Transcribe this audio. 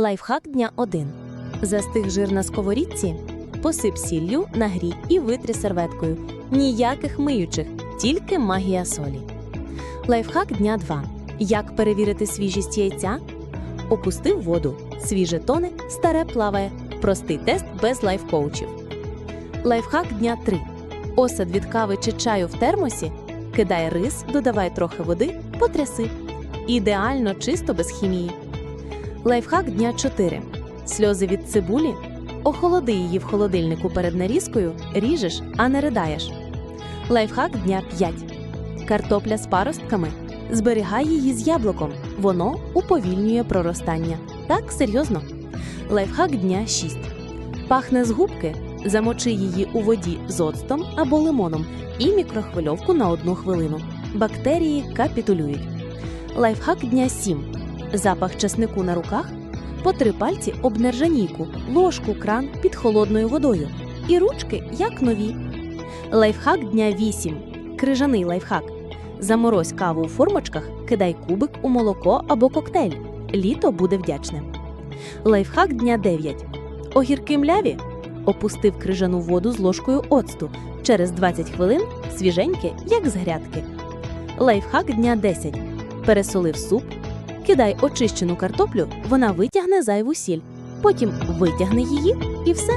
Лайфхак дня 1. Застиг жир на сковорідці, посип сіллю, нагрій і витрі серветкою. Ніяких миючих, тільки магія солі. Лайфхак дня 2. Як перевірити свіжість яйця? Опустив воду. Свіже тоне, старе плаває. Простий тест без лайфкоучів. Лайфхак дня 3. Осад від кави чи чаю в термосі. Кидай рис, додавай трохи води, потряси. Ідеально чисто без хімії. Лайфхак дня 4. Сльози від цибулі. Охолоди її в холодильнику перед нарізкою, ріжеш, а не ридаєш. Лайфхак дня 5. Картопля з паростками. Зберігай її з яблуком. Воно уповільнює проростання. Так, серйозно. Лайфхак дня 6. Пахне з губки. Замочи її у воді з оцтом або лимоном і мікрохвильовку на одну хвилину. Бактерії капітулюють. Лайфхак дня 7. Запах часнику на руках. Потри пальці об нержавійку, ложку, кран під холодною водою. І ручки як нові. Лайфхак дня 8. Крижаний лайфхак. Заморозь каву у формочках, кидай кубик у молоко або коктейль. Літо буде вдячним. Лайфхак дня 9. Огірки мляві. Опустив крижану воду з ложкою оцту. Через 20 хвилин свіженьке, як з грядки. Лайфхак дня 10. Пересолив суп. Кидай очищену картоплю, вона витягне зайву сіль. Потім витягни її і все.